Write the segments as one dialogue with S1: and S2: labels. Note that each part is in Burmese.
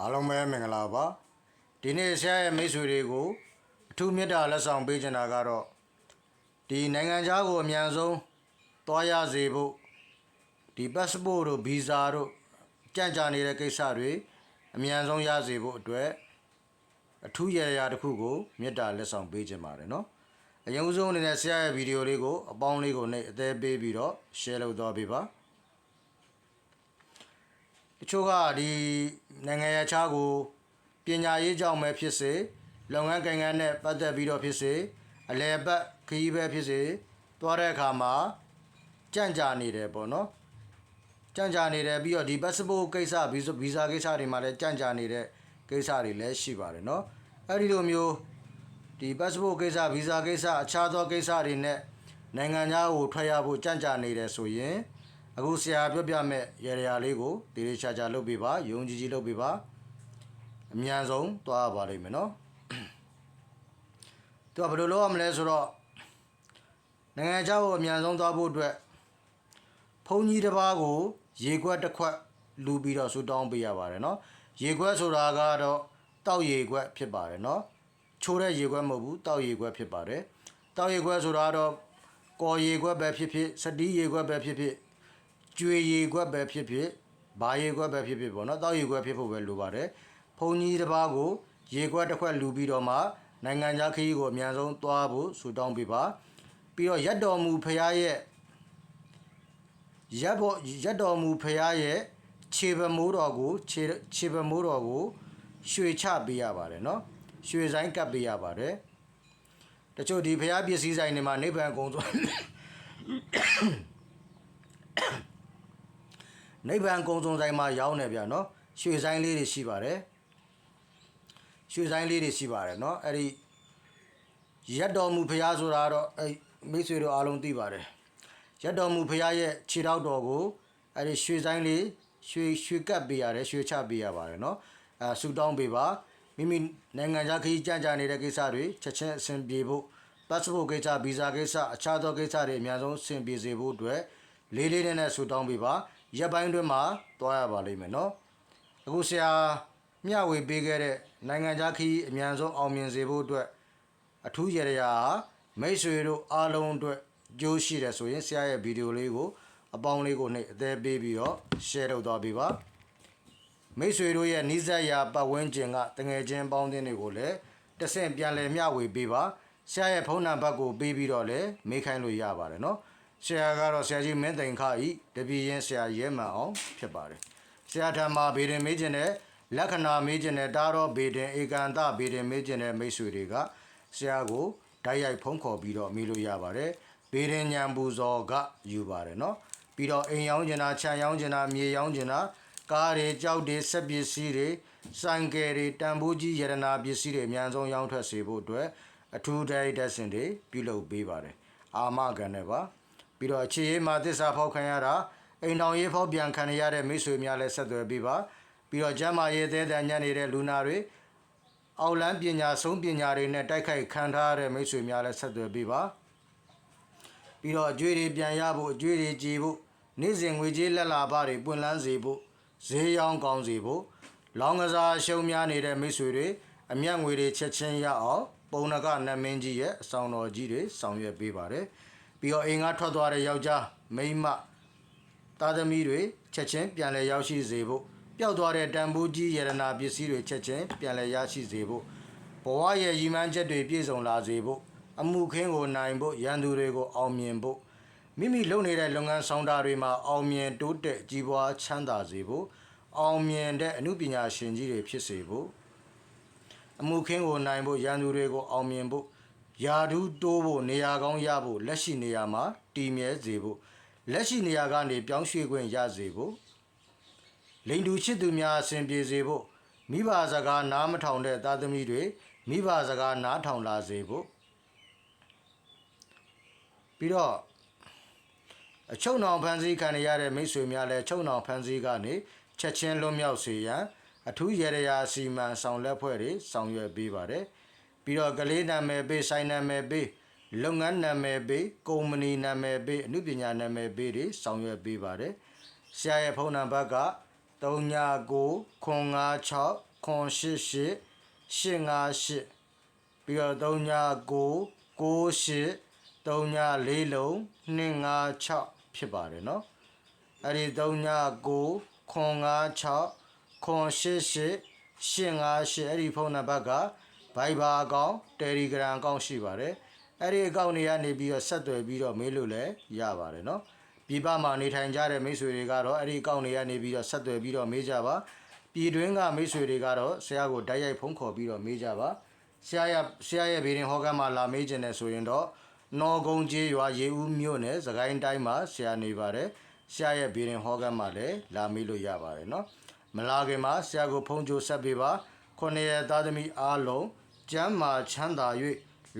S1: အားလုံးပဲမင်္ဂလာပါဒီနေ့ဆရာရဲ့မိတ်ဆွေတွေကိုအထူးမေတ္တာလက်ဆောင်ပေးချင်တာကတော့ဒီနိုင်ငံခြားကိုအမြန်ဆုံးသွားရစေဖို့ဒီ passport တို့ visa တို့ကြန့်ကြာနေတဲ့ကိစ္စတွေအမြန်ဆုံးရစေဖို့အတွက်အထူးရရတစ်ခုကိုမေတ္တာလက်ဆောင်ပေးချင်ပါတယ်နော်အရင်ဦးဆုံးအနေနဲ့ဆရာရဲ့ဗီဒီယိုလေးကိုအပေါင်းလေးကိုနှိပ်အသေးပေးပြီးတော့ share လုပ်သွားပေးပါတ ချို့ကဒီနိုင်ငံရခြားကိုပညာရေးကြောင့်ပဲဖြစ်စေလုပ်ငန်းကိန်းဂန်းနဲ့ပတ်သက်ပြီးတော့ဖြစ်စေအလဲပတ်ခရီးပဲဖြစ်စေသွားတဲ့အခါမှာကြန့်ကြာနေတယ်ပေါ့နော်ကြန့်ကြာနေတယ်ပြီးတော့ဒီ passport ကိစ္စ visa ကိစ္စတွေမှာလည်းကြန့်ကြာနေတဲ့ကိစ္စတွေလည်းရှိပါတယ်နော်အဲ့ဒီလိုမျိုးဒီ passport ကိစ္စ visa ကိစ္စအခြားသောကိစ္စတွေနဲ့နိုင်ငံသားကိုထွက်ရဖို့ကြန့်ကြာနေတယ်ဆိုရင် အခုဆရာပြောပြမဲ့ရေရာလေးကိုတေးသေးချာချာလုပ်ပေးပါယုံကြည်ကြည်လုပ်ပေးပါအမြန်ဆုံးသွားရပါလိမ့်မယ်နော်သူကဘယ်လိုလုပ်ရမလဲဆိုတော့နိုင်ငံခြားကိုအမြန်ဆုံးသွားဖို့အတွက်ဘုန်းကြီးတစ်ပါးကိုရေခွက်တစ်ခွက်လူပြီးတော့ဆူတောင်းပေးရပါတယ်နော်ရေခွက်ဆိုတာကတော့တောက်ရေခွက်ဖြစ်ပါတယ်နော်ချိုးတဲ့ရေခွက်မဟုတ်ဘူးတောက်ရေခွက်ဖြစ်ပါတယ်တောက်ရေခွက်ဆိုတာကတော့ကော်ရေခွက်ပဲဖြစ်ဖြစ်စတီးရေခွက်ပဲဖြစ်ဖြစ် ကျွေရေခွက်ပဲဖြစ်ဖြစ်ဘာရေခွက်ပဲဖြစ်ဖြစ်ပေါ့နော်တောက်ရေခွက်ဖြစ်ဖို့ပဲလိုပါတယ်ဘုံကြီးတစ်ပါးကိုရေခွက်တစ်ခွက်လူပြီးတော့မှနိုင်ငံခြားခရီးကိုအများဆုံးသွားဖို့ဆူတောင်းပေးပါပြီးတော့ရက်တော်မူဖရားရဲ့ရက်ဖို့ရက်တော်မူဖရားရဲ့ခြေပမိုးတော်ကိုခြေခြေပမိုးတော်ကို ရွှေချပေးရပါတယ်နော်ရွှေဆိုင်ကပ်ပေးရပါတယ်တချို့ဒီဖရားပစ္စည်းဆိုင်တွေမှာနိဗ္ဗာန်ကုံသွား နိဗ္ဗာန်ကုံစုံဆိုင်မှာရောင်းနေဗျာနော်ရွှေဆိုင်လေးတွေရှိပါတယ်ရွှေဆိုင်လေးတွေရှိပါတယ်နော်အဲ့ဒီရက်တော်မူဖရားဆိုတာတော့အဲ့မိတ်ဆွေတို့အားလုံးသိပါတယ်ရက်တော်မူဖရားရဲ့ခြေထောက်တော်ကိုအဲ့ဒီရွှေဆိုင်လေးရွှေရွှေကပ်ပေးရတယ်ရွှေချပေးရပါတယ်နော်အဲဆူတောင်းပေးပါမိမိနိုင်ငံခြားခရီးကြံ့ကြာနေတဲ့ကိစ္စတွေချက်ချင်းအဆင်ပြေဖို့ passport ကိစ္စ visa ကိစ္စအခြားသောကိစ္စတွေအများဆုံးအဆင်ပြေစေဖို့အတွက်လေးလေးနက်နက်ဆူတောင်းပေးပါ ရက်ပိုင်းတွင်းမှာတွားရပါလိမ့်မယ်နော်အခုဆရာမျှဝေပေးခဲ့တဲ့နိုင်ငံခြားခရီးအများဆုံးအောင်မြင်စေဖို့အတွက်အထူးရရရာမိတ်ဆွေတို့အားလုံးအတွက်ကြိုးရှိတယ်ဆိုရင်ဆရာရဲ့ဗီဒီယိုလေးကိုအပေါင်းလေးကိုနှိပ်အသေးပေးပြီးတော့ share လုပ်သွားပေးပါမိတ်ဆွေတို့ရဲ့နိစ္စရာပတ်ဝန်းကျင်ကတငယ်ချင်းပေါင်းတင်တွေကိုလည်းတဆင့်ပြန်လည်မျှဝေပေးပါဆရာရဲ့ဖုန်းနံပါတ်ကိုပေးပြီးတော့လည်းမေးခိုင်းလို့ရပါတယ်နော် ဆရာကတော့ဆရာကြီးမင်းသိန်ခဤတပည့်ရင်ဆရာရဲမှန်အောင်ဖြစ်ပါတယ်ဆရာထံမှာဗေဒင်မေးခြင်းနဲ့လက္ခဏာမေးခြင်းနဲ့တားတော့ဗေဒင်ဧကန်တဗေဒင်မေးခြင်းနဲ့မိတ်ဆွေတွေကဆရာကိုဓာတ်ရိုက်ဖုန်းခေါ်ပြီးတော့မေးလို့ရပါတယ်ဗေဒင်ညံပူဇော်ကယူပါတယ်နော်ပြီးတော့အိမ်ရောင်းကျင်တာခြံရောင်းကျင်တာမြေရောင်းကျင်တာကားတွေကြောက်တွေစက်ပစ္စည်းတွေဆိုင်ကယ်တွေတန်ဖိုးကြီးရတနာပစ္စည်းတွေအများဆုံးရောင်းထွက်စေဖို့အတွက်အထူးဒိုင်တက်စင်တွေပြုလုပ်ပေးပါတယ်အာမခံနဲ့ပါ ပြီးတော့အခြေရေးမှာသစ္စာဖောက်ခံရတာအိမ်တော်ရေးဖောက်ပြန်ခံရတဲ့မိတ်ဆွေများလည်းဆက်သွယ်ပေးပါပြီးတော့ကျမ်းမာရေးသေးတဲ့ညံ့နေတဲ့လူနာတွေအောက်လန်းပညာဆုံးပညာတွေနဲ့တိုက်ခိုက်ခံထားရတဲ့မိတ်ဆွေများလည်းဆက်သွယ်ပေးပါပြီးတော့အကျွေးတွေပြန်ရဖို့အကျွေးတွေကြည်ဖို့နေ့စဉ်ငွေကြေးလက်လာပတွေပွင့်လန်းစေဖို့ဈေးရောင်းကောင်းစေဖို့လောင်းကစားရှုံးများနေတဲ့မိတ်ဆွေတွေအမျက်ငွေတွေချက်ချင်းရအောင်ပုံနကနတ်မင်းကြီးရဲ့အဆောင်တော်ကြီးတွေဆောင်ရွက်ပေးပါတယ် ပြီးတော့အိမ်ကထွက်သွားတဲ့ယောက်ျားမိန်းမသားသမီးတွေချက်ချင်းပြန်လည်ရောက်ရှိစေဖို့ပျောက်သွားတဲ့တန်ဖိုးကြီးရတနာပစ္စည်းတွေချက်ချင်းပြန်လည်ရရှိစေဖို့ဘဝရဲ့ရည်မှန်းချက်တွေပြည့်စုံလာစေဖို့အမှုခင်းကိုနိုင်ဖို့ရန်သူတွေကိုအောင်မြင်ဖို့မိမိလုပ်နေတဲ့လုပ်ငန်းဆောင်တာတွေမှာအောင်မြင်တိုးတက်ကြီးပွားချမ်းသာစေဖို့အောင်မြင်တဲ့အမှုပညာရှင်ကြီးတွေဖြစ်စေဖို့အမှုခင်းကိုနိုင်ဖို့ရန်သူတွေကိုအောင်မြင်ဖို့ ယာဒူးတိုးဖို့နေရာကောင်းရဖို့လက်ရှိနေရာမှာတည်မြဲစေဖို့လက်ရှိနေရာကနေပြောင်းရွှေ့ခွင့်ရစေဖို့လိန်တူချစ်သူများအစဉ်ပြေစေဖို့မိဘစကားနားမထောင်တဲ့သားသမီးတွေမိဘစကားနားထောင်လာစေဖို့ပြီးတော့အချုံနောင်ဖန်စည်းခံရတဲ့မိတ်ဆွေများလည်းချုံနောင်ဖန်စည်းကနေချက်ချင်းလွတ်မြောက်စေရန်အထူးရရရာစီမံဆောင်လက်ဖွဲ့တွေဆောင်ရွက်ပေးပါတယ် ပြီးတော့ကလေးနာမည်ပေးဆိုင်နာမည်ပေးလုပ်ငန်းနာမည်ပေးကုမ္ပဏီနာမည်ပေးအမှုပညာနာမည်ပေးတွေဆောင်ရွက်ပေးပါတယ် ဆရာရဲ့ဖုန်းနံပါတ်က399569 ခွန်ရှစ်ရှစ်ရှစ်ငါရှစ်ပြီးတော့3ည9 9ရှစ်3ည4လုံး2 5 6ဖြစ်ပါတယ်เนาะအဲ့ဒီ3ည9ခွန်5 6ခွန်ရှစ်ရှစ်ရှစ်ငါရှစ်အဲ့ဒီဖုန်းနံပါတ်က Viber အကောင့် Telegram အကောင့်ရှိပါတယ်အဲ့ဒီအကောင့်တွေကနေပြီးတော့ဆက်သွယ်ပြီးတော့မေးလို့လည်းရပါတယ်เนาะ ပြည်ပမှာနေထိုင်ကြတဲ့မိတ်ဆွေတွေကတော့အဲ့ဒီအကောင့်တွေကနေပြီးတော့ဆက်သွယ်ပြီးတော့မေးကြပါပြည်တွင်းကမိတ်ဆွေတွေကတော့ဆရာကိုတိုက်ရိုက်ဖုန်းခေါ်ပြီးတော့မေးကြပါဆရာရဆရာရဲ့ဗီဒင်ဟောကမ်းမှာလာမေးခြင်းနဲ့ဆိုရင်တော့နော်ကုန်းကြီးရွာရေဦးမြို့နယ်စကိုင်းတိုင်းမှာဆရာနေပါတယ်ဆရာရဲ့ဗီဒင်ဟောကမ်းမှာလည်းလာမေးလို့ရပါတယ်เนาะမလာခင်မှာဆရာကိုဖုန်းကြိုဆက်ပေးပါခုနှစ်ရက်သားသမီးအားလုံး ကျမ်းမာချမ်းသာ၍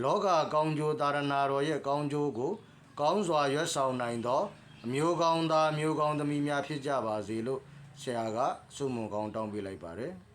S1: လောကကောင်းကျိုးသာရဏတော်ရဲ့ကောင်းကျိုးကို ကောင်းစွာရွတ်ဆောင်နိုင်သောအမျိုးကောင်းသားအမျိုးကောင်းသမီးများဖြစ်ကြပါစေလို့ဆရာကဆုမွန်ကောင်းတောင်းပေးလိုက်ပါတယ်။